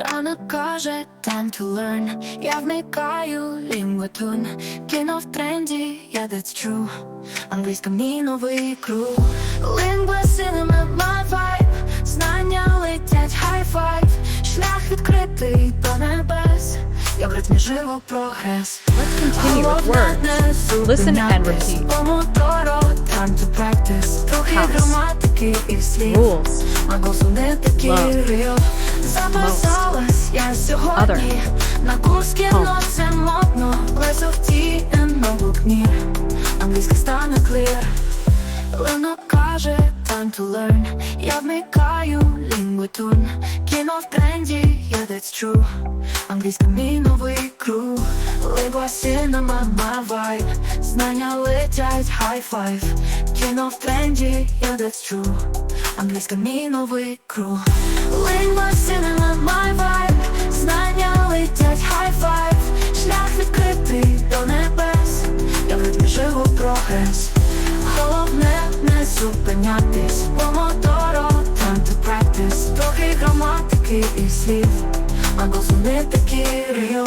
Ранок каже time to learn. Я вмикаю лінгвотун Кіно в тренді, я that's true. Англійська мій новий круг. Лінгва cinema my vibe. Знання летять high five. Шлях відкритий до небес. Я в ритмі живу прогрес. Let's continue with words. Listen and repeat. Помодоро, time to practice. Трохи граматики і слів. Rules. Real Записалась я сьогодні. Other. На курс кіно це модно Less of tea and no book Англійська стане clear. Лино каже time to learn Я вмикаю лінгвитун. Кіно в тренді, я that's true. Англійська мій новий круг. Лигва cinema, my vibe. Знання летять high five. Кіно в тренді, я that's true Англійська мій новий круг. Лингва cinema, my vibe Знання летять high five Шлях відкритий до небес. Я в ритмі живу прогрес. Головне не зупинятись. Помодоро, time to practice. Трохи граматики і слів. А не такі real